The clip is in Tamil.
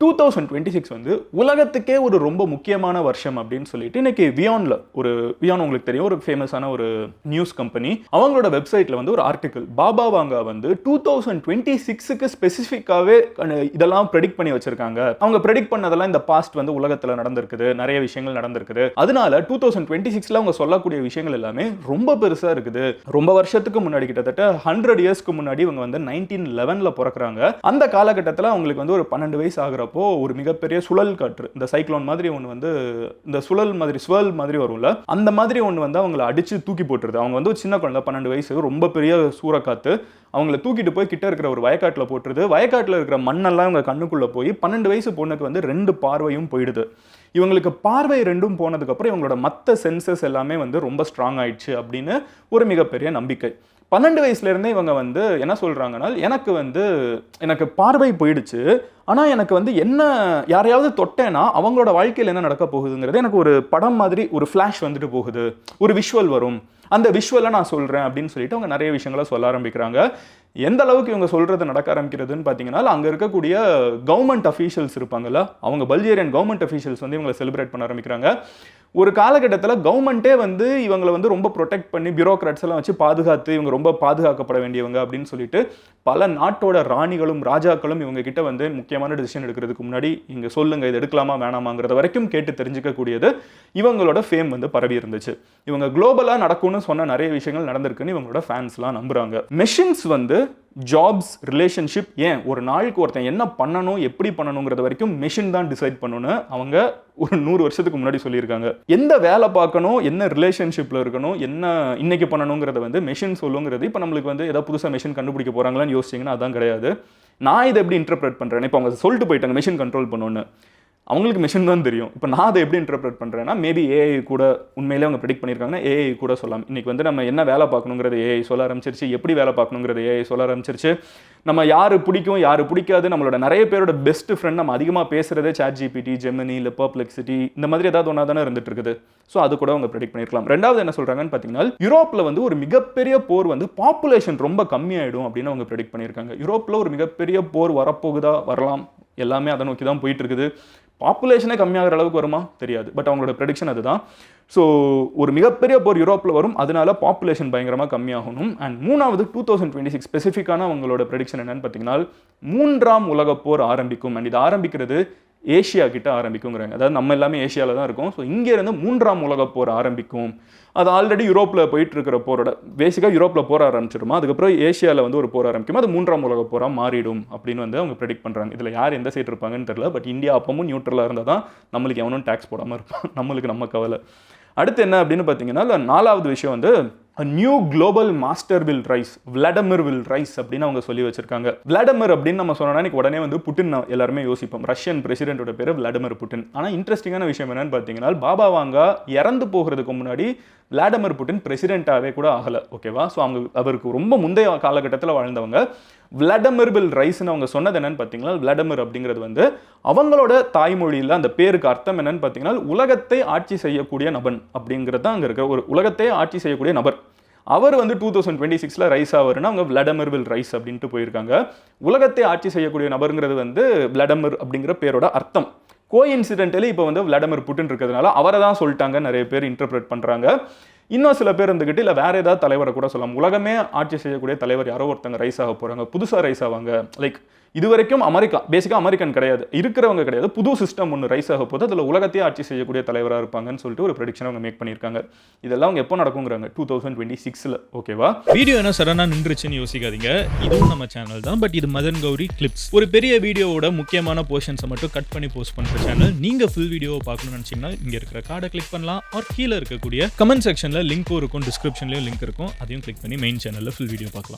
டூ தௌசண்ட் டுவெண்ட்டி சிக்ஸ் வந்து உலகத்துக்கே ஒரு ரொம்ப முக்கியமான வருஷம் அப்படின்னு சொல்லிட்டு இன்னைக்கு வியான்ல ஒரு வியான் உங்களுக்கு தெரியும் ஒரு ஃபேமஸான ஒரு நியூஸ் கம்பெனி அவங்களோட வெப்சைட்ல வந்து ஒரு ஆர்டிக்கல் பாபா வாங்கா வந்து டூ தௌசண்ட் டுவெண்ட்டி சிக்ஸுக்கு ஸ்பெசிஃபிக்காகவே இதெல்லாம் ப்ரெடிக்ட் பண்ணி வச்சிருக்காங்க. அவங்க ப்ரெடிக்ட் பண்ணதெல்லாம் இந்த பாஸ்ட் வந்து உலகத்தில் நடந்திருக்குது நிறைய விஷயங்கள் நடந்திருக்குது. அதனால டூ தௌசண்ட் டுவெண்ட்டி சிக்ஸில் அவங்க சொல்லக்கூடிய விஷயங்கள் எல்லாமே ரொம்ப பெருசாக இருக்குது. ரொம்ப வருஷத்துக்கு முன்னாடி கிட்டத்தட்ட ஹண்ட்ரட் இயர்ஸ்க்கு முன்னாடி இவங்க வந்து நைன்டீன் லெவனில் பிறக்குறாங்க. அந்த காலகட்டத்தில் அவங்களுக்கு வந்து ஒரு பன்னெண்டு வயசு ஆகுறப்போ ஒரு மிகப்பெரிய சுழல் காற்று இந்த சைக்ளோன் மாதிரி ஒன்று வந்து இந்த சுழல் மாதிரி சுவல் மாதிரி வரும்ல அந்த மாதிரி ஒன்று வந்து அவங்கள அடிச்சு தூக்கி போட்டுருது. அவங்க வந்து ஒரு சின்ன குழந்தை பன்னெண்டு வயசு ரொம்ப பெரிய சூறக்காத்து அவங்கள தூக்கிட்டு போய் கிட்ட இருக்கிற ஒரு வயக்காட்டில் போட்டுருது. வயக்காட்டில் இருக்கிற மண்ணெல்லாம் இவங்க கண்ணுக்குள்ளே போய் பன்னெண்டு வயசு பொண்ணுக்கு வந்து ரெண்டு பார்வையும் போயிடுது. இவங்களுக்கு பார்வை ரெண்டும் போனதுக்கப்புறம் இவங்களோட மற்ற சென்சஸ் எல்லாமே வந்து ரொம்ப ஸ்ட்ராங் ஆயிடுச்சு அப்படின்னு ஒரு மிகப்பெரிய நம்பிக்கை. பன்னெண்டு வயசுலேருந்தே இவங்க வந்து என்ன சொல்கிறாங்கன்னா எனக்கு வந்து எனக்கு பார்வை போயிடுச்சு. ஆனால் எனக்கு வந்து என்ன யாரையாவது தொட்டேன்னா அவங்களோட வாழ்க்கையில் என்ன நடக்க போகுதுங்கிறது எனக்கு ஒரு படம் மாதிரி ஒரு ஃப்ளாஷ் வந்துட்டு போகுது. ஒரு விஷுவல் வரும். அந்த விஷுவலை நான் சொல்கிறேன் அப்படின்னு சொல்லிட்டு அவங்க நிறைய விஷயங்களை சொல்ல ஆரம்பிக்கிறாங்க. எந்த அளவுக்கு இவங்க சொல்கிறது நடக்க ஆரம்பிக்கிறதுன்னு பார்த்தீங்கன்னா அங்கே இருக்கக்கூடிய கவர்மெண்ட் அஃபீஷியல்ஸ் இருப்பாங்கல்ல அவங்க பல்ஜேரியன் கவர்மெண்ட் அஃபீஷியல்ஸ் வந்து இவங்களை செலிப்ரேட் பண்ண ஆரம்பிக்கிறாங்க. ஒரு காலகட்டத்தில் கவர்மெண்ட்டே வந்து இவங்களை வந்து ரொம்ப ப்ரொடெக்ட் பண்ணி பியூரோக்ராட்ஸ் எல்லாம் வச்சு பாதுகாத்து இவங்க ரொம்ப பாதுகாக்கப்பட வேண்டியவங்க அப்படின்னு சொல்லிட்டு பல நாட்டோட ராணிகளும் ராஜாக்களும் இவங்க கிட்ட வந்து முக்கியமான டிசிஷன் எடுக்கிறதுக்கு முன்னாடி இங்கே சொல்லுங்க இது எடுக்கலாமா வேணாமாங்கிறத வரைக்கும் கேட்டு தெரிஞ்சுக்கக்கூடியது இவங்களோட ஃபேம் வந்து பரவி இருந்துச்சு. இவங்க குளோபலாக நடக்கும்னு சொன்ன நிறைய விஷயங்கள் நடந்திருக்குன்னு இவங்களோட ஃபேன்ஸ்லாம் நம்புகிறாங்க மெஷின்ஸ் வந்து ஜாப்ஸ் ரிலேஷன்ஷிப் ஏன்? ஒரு நாளுக்கு ஒருத்தன் என்ன பண்ணணும் எப்படி பண்ணணுங்கிறத வரைக்கும் மிஷின் தான் டிசைட் பண்ணணும்னு அவங்க ஒரு நூறு வருஷத்துக்கு முன்னாடி சொல்லியிருக்காங்க. எந்த வேலை பார்க்கணும் என்ன ரிலேஷன்ஷிப்பில் இருக்கணும் என்ன இன்னைக்கு பண்ணணுங்கிறத வந்து மிஷின் சொல்லுங்கிறது இப்போ நம்மளுக்கு வந்து ஏதாவது புதுசாக மிஷின் கண்டுபிடிக்க போகிறாங்களான்னு யோசிச்சிங்கன்னா அதான் கிடையாது. நான் இதை எப்படி இன்டர்பிரேட் பண்ணுறேன் இப்போ அவங்க சொல்லிட்டு போயிட்டாங்க மெஷின் கண்ட்ரோல் பண்ணணும்னு. அவங்களுக்கு மிஷின் தான் தெரியும். இப்போ நான் அதை எப்படி இன்டர்ப்ரேட் பண்ணுறேன்னா மேபி ஏஐ கூட உண்மையிலே அவங்க ப்ரெடிக்ட் பண்ணியிருக்காங்கன்னா ஏஐ கூட சொல்லலாம். இன்றைக்கி வந்து நம்ம என்ன வேலை பார்க்கணுங்கிறது ஏஐ சொல்ல ஆரம்பிச்சிருச்சு எப்படி வேலை பார்க்கணுங்கிறது ஏஐ சொல்ல ஆரம்பிச்சிருச்சு நம்ம யார் பிடிக்கும் யார் பிடிக்காது நம்மளோட நிறைய பேரோட பெஸ்ட் ஃப்ரெண்ட் நம்ம அதிகமாக பேசுகிறதே சாட் ஜிபிடி ஜெமினி இல்லை பர்ப்ளெக்சிட்டி இந்த மாதிரி ஏதாவது ஒன்றா தானே இருந்துட்டு இருக்குது. ஸோ அது கூட அவங்க ப்ரெடிக்ட் பண்ணியிருக்கலாம். ரெண்டாவது என்ன சொல்கிறாங்கன்னு பார்த்தீங்கன்னா யூரோப்பில் வந்து ஒரு மிகப்பெரிய போர் வந்து பாப்புலேஷன் ரொம்ப கம்மியாயிடும் அப்படின்னு அவங்க ப்ரெடிக்ட் பண்ணியிருக்காங்க. யூரோப்பில் ஒரு மிகப்பெரிய போர் வரப்போகுதா வரலாம். எல்லாமே அதை நோக்கி தான் போயிட்டு இருக்குது. பாப்புலேஷனே கம்மியாகிற அளவுக்கு வருமா? தெரியாது. பட் அவங்களோட ப்ரெடிக்ஷன் அதுதான். ஸோ ஒரு மிகப்பெரிய போர் யூரோப்பில் வரும். அதனால பாப்புலேஷன் பயங்கரமாக கம்மியாகணும். அண்ட் மூணாவது டூ தௌசண்ட் டுவெண்ட்டி சிக்ஸ் ஸ்பெசிஃபிக்கான அவங்களோட ப்ரெடிக்ஷன் என்னன்னு பார்த்தீங்கன்னா மூன்றாம் உலகப் போர் ஆரம்பிக்கும். அண்ட் இது ஆரம்பிக்கிறது ஏஷியா கிட்ட ஆரம்பிக்குங்கிறாங்க. அதாவது நம்ம எல்லாமே ஏஷியாவில் தான் இருக்கோம். ஸோ இங்கேருந்து மூன்றாம் உலகப் போர் ஆரம்பிக்கும். அது ஆல்ரெடி யூரோப்பில் போயிட்டு இருக்கிற போரோட பேசிக்காக யூரோப்பில் போர் ஆரம்பிச்சிருமா? அதுக்கப்புறம் ஏஷியாவில் வந்து ஒரு போர் ஆரம்பிக்கும்? அது மூன்றாம் உலக போராக மாறிடும் அப்படின்னு வந்து அவங்க ப்ரெடிக்ட் பண்ணுறாங்க இதில் யார் எந்த சைடு இருப்பாங்கன்னு தெரியல. பட் இந்தியா அப்பவும் நியூட்ரலாக இருந்தால் தான் நம்மளுக்கு எவனும் டேக்ஸ் போடாமல் இருப்பான். நம்மளுக்கு நம்ம கவலை. அடுத்து என்ன அப்படின்னு பார்த்தீங்கன்னா நாலாவது விஷயம் வந்து new global master will rise Vladimir will rise அப்படின்னு அவங்க சொல்லி வச்சிருக்காங்க. விளாடமிர் அப்படின்னு நம்ம சொன்னோம்னா உடனே வந்து புட்டின் நான் எல்லாருமே யோசிப்போம். ரஷ்யன் பிரசிடென்ட்டோட பேர் விளாடிமிர் புட்டின் ஆனால் இன்ட்ரெஸ்டிங்கான விஷயம் என்னன்னு பார்த்தீங்கன்னா பாபா வாங்கா இறந்து போகிறதுக்கு முன்னாடி விளாடிமிர் புட்டின் பிரசிடென்ட்டாகவே கூட ஆகலை. ஓகேவா ஸோ அவங்க அவருக்கு ரொம்ப முந்தைய காலகட்டத்தில் வாழ்ந்தவங்க. விளாடமிர் ரைஸ்னு அவங்க சொன்னது என்னன்னு பார்த்தீங்கன்னா விளாடமிர் அப்படிங்கிறது வந்து அவங்களோட தாய்மொழியில் அந்த பேருக்கு அர்த்தம் என்னன்னு பார்த்தீங்கன்னா உலகத்தை ஆட்சி செய்யக்கூடிய நபன் அப்படிங்கிறது தான் அங்கே இருக்கிற ஒரு உலகத்தை ஆட்சி செய்யக்கூடிய நபர். அவர் வந்து டூ தௌசண்ட் டுவெண்ட்டி சிக்ஸில் ரைஸ் ஆவாருன்னா அவங்க விளாடமிர் வில் ரைஸ் அப்படின்ட்டு போயிருக்காங்க. உலகத்தை ஆட்சி செய்யக்கூடிய நபருங்கிறது வந்து விளாடமிர் அப்படிங்கிற பேரோட அர்த்தம். கோ இன்சிடென்டலி இப்போ வந்து விளாடமிர் புட்டின் இருக்கிறதுனால அவரை தான் சொல்லிட்டாங்க நிறைய பேர் இன்டர்பிரேட் பண்ணுறாங்க இன்னும் சில பேர் இருந்துக்கிட்டு இல்லை வேறு ஏதாவது தலைவரை கூட சொல்லலாம். உலகமே ஆட்சி செய்யக்கூடிய தலைவர் யாரோ ஒருத்தங்க ரைஸ் ஆக போகிறாங்க புதுசாக ரைஸ் ஆவாங்க. லைக் இது வரைக்கும் அமெரிக்கா பேசிக்காக அமெரிக்கன் கிடையாது. இருக்கிறவங்க கிடையாது. புது சிஸ்டம் ஒன்று ரைஸ் ஆக போது அதில் உலகத்தையே ஆட்சி செய்யக்கூடிய தலைவராக இருப்பாங்கன்னு சொல்லிட்டு ஒரு ப்ரெடிக்ஷன் அவங்க மேக் பண்ணியிருக்காங்க. இதெல்லாம் அவங்க எப்போ நடக்குங்கிறாங்க? டூ தௌசண்ட் டுவெண்ட்டி சிக்ஸில் ஓகேவா வீடியோ என்ன சடனாக நின்றுச்சுன்னு யோசிக்காதீங்க. இதுவும் நம்ம சேனல் தான். பட் இது மதன் கௌரி கிளிப்ஸ் ஒரு பெரிய வீடியோவோட முக்கியமான போர்ஷன்ஸை மட்டும் கட் பண்ணி போஸ்ட் பண்ணுற சேனல் நீங்கள் ஃபுல் வீடியோவை பார்க்கணும்னு நினச்சிங்கன்னா இங்கே இருக்கிற கார்டை கிளிக் பண்ணலாம். ஆர் கீழே இருக்கக்கூடிய கமெண்ட் செக்ஷனில் லிங்க்கும் இருக்கும். டிஸ்கிரிப்ஷன்லேயும் லிங்க் இருக்கும். அதையும் கிளிக் பண்ணி மெயின் சேனலில் ஃபுல் வீடியோ பார்க்கலாம்.